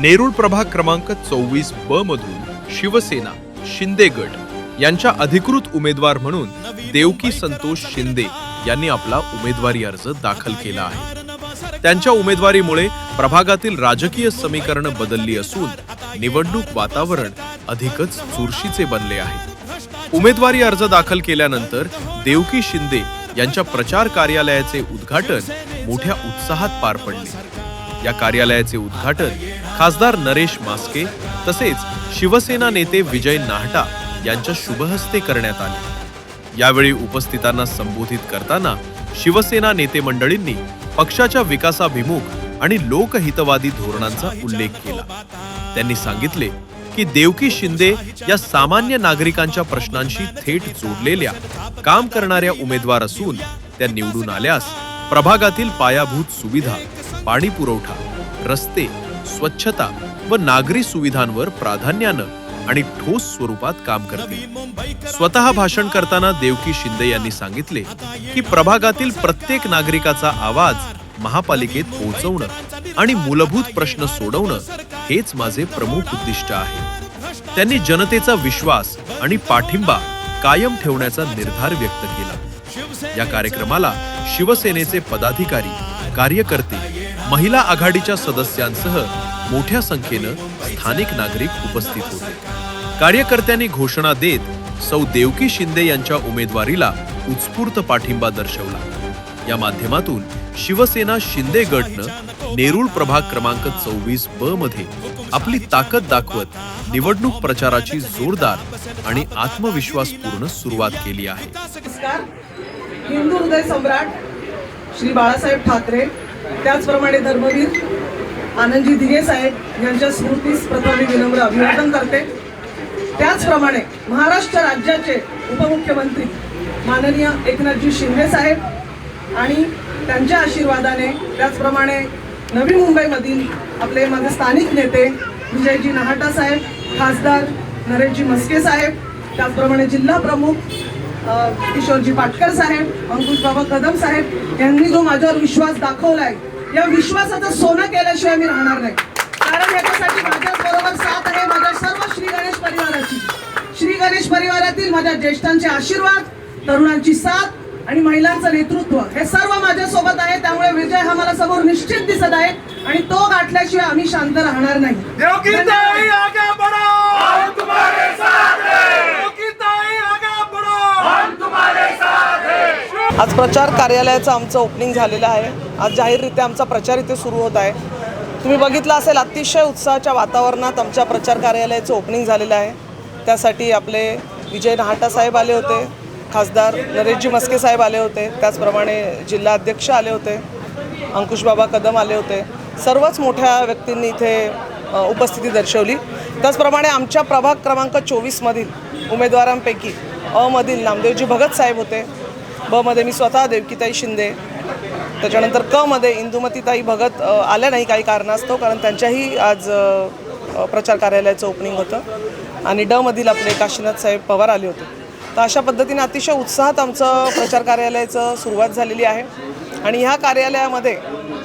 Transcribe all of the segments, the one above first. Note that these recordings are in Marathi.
नेरुळ प्रभाग क्रमांक चोवीस ब मधून शिवसेना शिंदे गट यांच्या अधिकृत उमेदवार म्हणून देवकी संतोष शिंदे यांनी आपला उमेदवारी अर्ज दाखल केला आहे. त्यांच्या उमेदवारीमुळे प्रभागातील राजकीय समीकरण बदलली असून निवडणूक वातावरण अधिकच चुरशीचे बनले आहे. उमेदवारी अर्ज दाखल केल्यानंतर देवकी शिंदे यांच्या प्रचार कार्यालयाचे उद्घाटन मोठ्या उत्साहात पार पडले. या कार्यालयाचे उद्घाटन खासदार नरेश मास्के तसेच शिवसेना नेते विजय नाहटा यांच्या शुभहस्ते करण्यात आले. यावेळी उपस्थितांना संबोधित करताना शिवसेना नेते मंडळींनी पक्षाच्या विकासाभिमुख आणि लोकहितवादी धोरणांचा उल्लेख केला. त्यांनी सांगितले की देवकी शिंदे या सामान्य नागरिकांच्या प्रश्नांशी थेट जोडलेल्या काम करणाऱ्या उमेदवार असून त्या निवडून आल्यास प्रभागातील पायाभूत सुविधा पाणी पुरवठा रस्ते स्वच्छता व नागरी सुविधांवर प्राधान्यानं आणि ठोस स्वरूपात काम करते. स्वतः भाषण करताना देवकी शिंदे यांनी सांगितले की प्रभागातील प्रत्येक नागरिकाचा आवाज महापालिकेत पोहोचवणं आणि मूलभूत प्रश्न सोडवणं हेच माझे प्रमुख उद्दिष्ट आहे. त्यांनी जनतेचा विश्वास आणि पाठिंबा कायम ठेवण्याचा निर्धार व्यक्त केला. या कार्यक्रमाला शिवसेनेचे पदाधिकारी कार्यकर्ते महिला आघाडीच्या सदस्यांसह मोठ्या संख्येनं स्थानिक नागरिक उपस्थित होते. कार्यकर्त्यांनी घोषणा देत सौ देवकी शिंदे यांच्या उमेदवारीला उत्स्फूर्त पाठिंबा दर्शवला. या माध्यमातून शिवसेना शिंदे गटनं नेरूळ प्रभाग क्रमांक चोवीस ब मध्ये आपली ताकद दाखवत निवडणूक प्रचाराची जोरदार आणि आत्मविश्वासपूर्ण सुरुवात केली आहे. हिंदू हृदय सम्राट श्री बाळासाहेब ठाकरे त्याचप्रमाणे धर्मवीर आनंदजी दिघे साहेब यांच्या स्मृतीस प्रथम विनम्र अभिवादन करते. त्याचप्रमाणे महाराष्ट्र राज्याचे उपमुख्यमंत्री माननीय एकनाथजी शिंदे साहेब आणि त्यांच्या आशीर्वादाने त्याचप्रमाणे नवी मुंबईमधील आपले माझे स्थानिक नेते विजयजी नहाटा साहेब खासदार नरेशजी मस्के साहेब त्याचप्रमाणे जिल्हा प्रमुख किशोरजी पाटकर साहेब अंकुशबाबा कदम साहेब यांनी जो माझ्यावर विश्वास दाखवला आहे या विश्वासाचं सोनं केल्याशिवाय मी राहणार नाही. कारण याच्यासाठी माझ्याच बरोबर साथ आहे माझ्या सर्व श्री गणेश परिवाराची. श्री गणेश परिवारातील माझ्या ज्येष्ठांचे आशीर्वाद तरुणांची साथ आणि महिलांचं नेतृत्व हे सर्व माझ्या सोबत आहे. त्यामुळे विजय हा मला समोर निश्चित दिसत आहे आणि तो गाठल्याशिवाय आम्ही शांत राहणार नाही. देवकी ताई आगे बढ़ो! हम तुम्हारे साथ हैं। देवकी ताई आगे बढ़ो! हम तुम्हारे साथ हैं। आज प्रचार कार्यालयाचं आमचं ओपनिंग झालेलं आहे. आज जाहीररित्या आमचा प्रचार इथे सुरू होत आहे. तुम्ही बघितलं असेल अतिशय उत्साहाच्या वातावरणात आमच्या प्रचार कार्यालयाचं ओपनिंग झालेलं आहे. त्यासाठी आपले विजय नहाटा साहेब आले होते खासदार नरेशजी मस्के साहेब आले होते त्याचप्रमाणे जिल्हा अध्यक्ष आले होते अंकुश बाबा कदम आले होते. सर्वच मोठ्या व्यक्तींनी इथे उपस्थिती दर्शवली. त्याचप्रमाणे आमच्या प्रभाग क्रमांक चोवीसमधील उमेदवारांपैकी अमधील नामदेवजी भगत साहेब होते. ब मध्ये मी स्वतः देवकीताई शिंदे त्याच्यानंतर क मध्ये इंदुमतीताई भगत आल्या नाही काही कारणास्तव कारण त्यांच्याही आज प्रचार कार्यालयाचं ओपनिंग होतं. आणि ड मधील आपले काशीनाथ साहेब पवार आले होते. तर अशा पद्धतीने अतिशय उत्साहात आमचं प्रचार कार्यालयाचं सुरुवात झालेली आहे. आणि ह्या कार्यालयामध्ये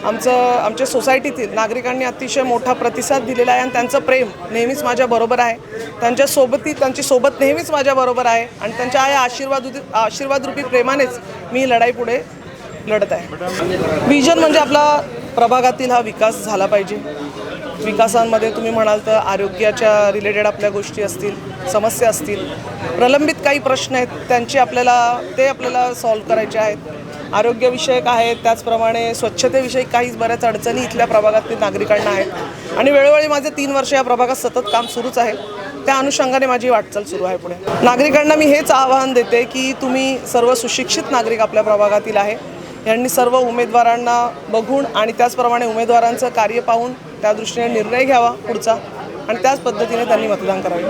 आमचं आमच्या सोसायटीतील नागरिकांनी अतिशय मोठा प्रतिसाद दिलेला आहे. आणि त्यांचं प्रेम नेहमीच माझ्याबरोबर आहे. त्यांच्या सोबती त्यांची सोबत नेहमीच माझ्याबरोबर आहे. आणि त्यांच्या या आशीर्वाद आशीर्वादरूपी प्रेमानेच मी लढाई पुढे लढत आहे. विजन म्हणजे आपला प्रभागातील हा विकास झाला पाहिजे. विकासांमध्ये तुम्ही म्हणाल तर आरोग्याच्या रिलेटेड आपल्या गोष्टी असतील समस्या असतील. प्रलंबित काही प्रश्न आहेत त्यांचे आपल्याला ते आपल्याला सॉल्व्ह करायचे आहेत. आरोग्यविषयक आहेत त्याचप्रमाणे स्वच्छतेविषयी काही बऱ्याच अडचणी इथल्या प्रभागातील नागरिकांना आहेत. आणि वेळोवेळी माझे तीन वर्ष या प्रभागात सतत काम सुरूच आहे. त्या अनुषंगाने माझी वाटचाल सुरू आहे पुढे. नागरिकांना मी हेच आवाहन देते की तुम्ही सर्व सुशिक्षित नागरिक आपल्या प्रभागातील आहे. यांनी सर्व उमेदवारांना बघून आणि त्याचप्रमाणे उमेदवारांचं कार्य पाहून त्या दृष्टीने निर्णय घ्यावा पुढचा. आणि त्याच पद्धतीने त्यांनी मतदान करावे.